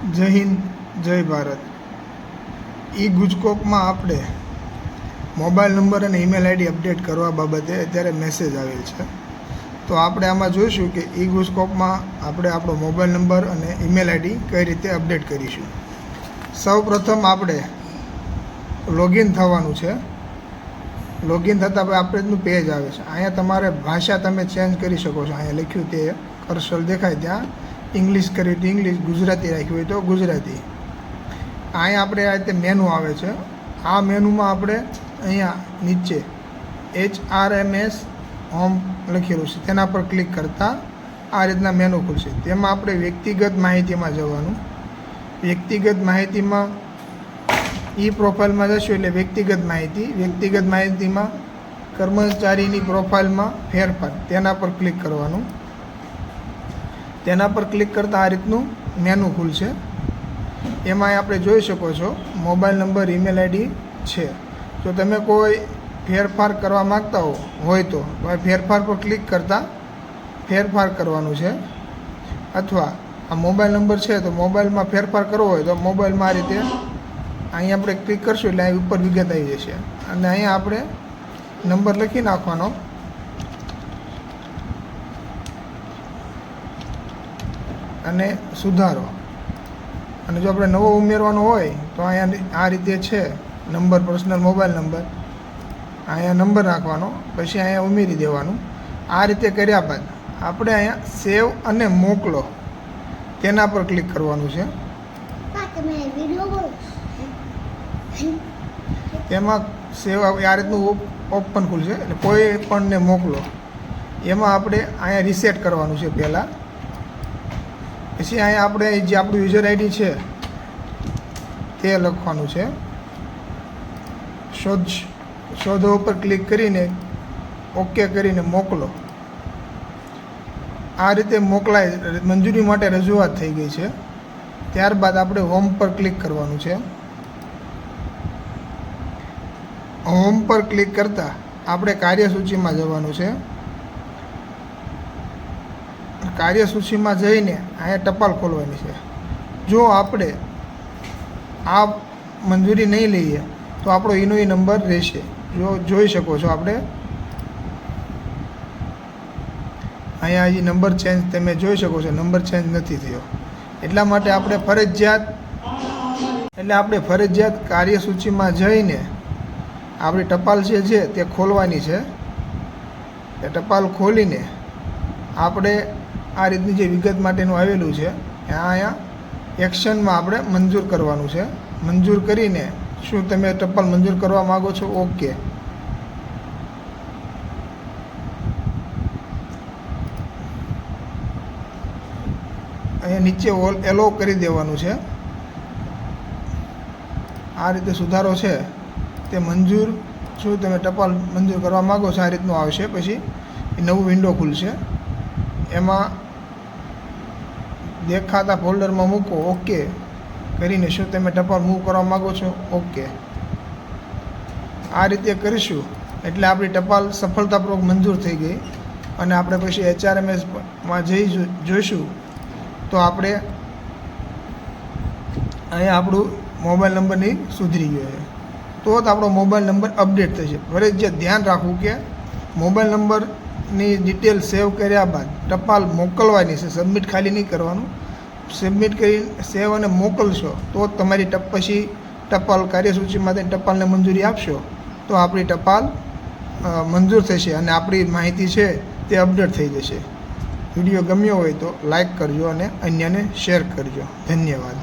જય હિન્દ, જય ભારત. ઈ ગુજકોકમાં આપણે મોબાઈલ નંબર અને ઈમેલ આઈડી અપડેટ કરવા બાબતે અત્યારે મેસેજ આવેલ છે. તો આપણે આમાં જોઈશું કે ઈ ગુજકોકમાં આપણે આપણો મોબાઈલ નંબર અને ઈમેલ આઈડી કઈ રીતે અપડેટ કરીશું. સૌ પ્રથમ આપણે લોગિન થવાનું છે. લોગિન થતાં પછી આપણેનું પેજ આવે છે. અહીંયા તમારે ભાષા તમે ચેન્જ કરી શકો છો. અહીંયા લખ્યું તે કર્સલ દેખાય ત્યાં. ઇંગ્લિશ કરી તો ઇંગ્લિશ ગુજરાતી રાખી હોય તો ગુજરાતી. અહીંયા આપણે આ રીતે મેનુ આવે છે. આ મેનુમાં આપણે અહીંયા નીચે H R M S home લખેલું છે. તેના પર ક્લિક કરતાં આ રીતના મેનુ ખુલશે. તેમાં આપણે વ્યક્તિગત માહિતીમાં જવાનું. વ્યક્તિગત માહિતીમાં ઈ પ્રોફાઇલમાં જશું એટલે વ્યક્તિગત માહિતી. વ્યક્તિગત માહિતીમાં કર્મચારીની પ્રોફાઇલમાં ફેરફાર. તેના પર ક્લિક કરવાનું. તેના પર ક્લિક કરતાં આ રીતનું મેનુ ખુલશે. એમાં આપણે જોઈ શકો છો, મોબાઈલ નંબર ઈમેલ આઈડી છે. જો તમે કોઈ ફેરફાર કરવા માગતા હો, હોય તો ફેરફાર પર ક્લિક કરતાં ફેરફાર કરવાનું છે. અથવા આ મોબાઈલ નંબર છે તો મોબાઈલમાં ફેરફાર કરવો હોય તો મોબાઈલમાં આ રીતે અહીંયા આપણે ક્લિક કરશું એટલે અહીં ઉપર વિગત આવી જશે. અને અહીંયા આપણે નંબર લખી નાખવાનો અને સુધારો. અને જો આપણે નવો ઉમેરવાનો હોય, તો અહીંયા આ રીતે છે, નંબર, પર્સનલ મોબાઈલ નંબર. અહીંયા નંબર રાખવાનો, પછી અહીંયા ઉમેરી દેવાનું. આ રીતે કર્યા બાદ આપણે અહીંયા સેવ અને મોકલો. તેના પર ક્લિક કરવાનું છે. તમે સેવ આ રીતનું ઓપન ખુલશે. એટલે કોઈ પણને મોકલો. એમાં આપણે અહીંયા રિસેટ કરવાનું છે પહેલાં. પછી અહીંયા આપણે જે આપણું યુઝર આઈડી છે, તે લખવાનું છે. શોધ, શોધો ઉપર ક્લિક કરીને ઓકે કરીને મોકલો. આ રીતે મોકલાય, મંજૂરી માટે રજૂઆત થઈ ગઈ છે. ત્યારબાદ આપણે હોમ પર ક્લિક કરવાનું છે. હોમ પર ક્લિક કરતાં આપણે કાર્યસૂચિમાં જવાનું છે. કાર્યસૂચિમાં જઈને અહીંયા ટપાલ ખોલવાની છે. જો આપણે આ મંજૂરી નહીં લઈએ, તો આપણો એ નંબર રહેશે. જો જોઈ શકો છો આપણે. અહીંયા હજી નંબર ચેન્જ તમે જોઈ શકો છો, નંબર ચેન્જ નથી થયો. એટલા માટે આપણે ફરજિયાત, એટલે આપણે ફરજિયાત કાર્યસૂચિમાં જઈને આપણી ટપાલ જે છે તે ખોલવાની છે. એ ટપાલ ખોલીને આપણે આ રીતની જે વિગત માટેનું આવેલું છે ત્યાં અહીંયા એક્શનમાં આપણે મંજૂર કરવાનું છે. મંજૂર કરીને શું તમે ટપાલ મંજૂર કરવા માગો છો? ઓકે. અહીંયા નીચે ઓલ એલો કરી દેવાનું છે. આ રીતે સુધારો છે. તે મંજૂર શું તમે ટપાલ મંજૂર કરવા માગો છો? આ રીતનું આવશે. પછી એ નવું વિન્ડો ખુલશે. એમાં દેખાતા ફોલ્ડરમાં મૂકો, ઓકે. કરીને શું તમે ટપાલ મૂવ કરવા માગો છો? ઓકે. આ રીતે કરીશું. એટલે આપણી ટપાલ સફળતાપૂર્વક મંજૂર થઈ ગઈ. અને આપણે પછી એચઆરએમએસમાં જઈ જોઈશું. તો આપણે અહીંયા આપણું મોબાઈલ નંબરની સુધરી ગયો છે. તો જ આપણો મોબાઈલ નંબર અપડેટ થશે. ફરજિયાત ધ્યાન રાખવું કે મોબાઈલ નંબરની ડિટેલ સેવ કર્યા બાદ ટપાલ મોકલવાની છે. સબમિટ ખાલી નહીં કરવાનું. સબમિટ કરી સેવ અને મોકલશો તો તમારી ટપ પછી ટપાલ કાર્યસૂચિમાંથી ટપાલને મંજૂરી આપશો. તો આપણી ટપાલ મંજૂર થશે અને આપણી માહિતી છે તે અપડેટ થઈ જશે. વીડિયો ગમ્યો હોય તો લાઈક કરજો અને અન્યને શેર કરજો. ધન્યવાદ.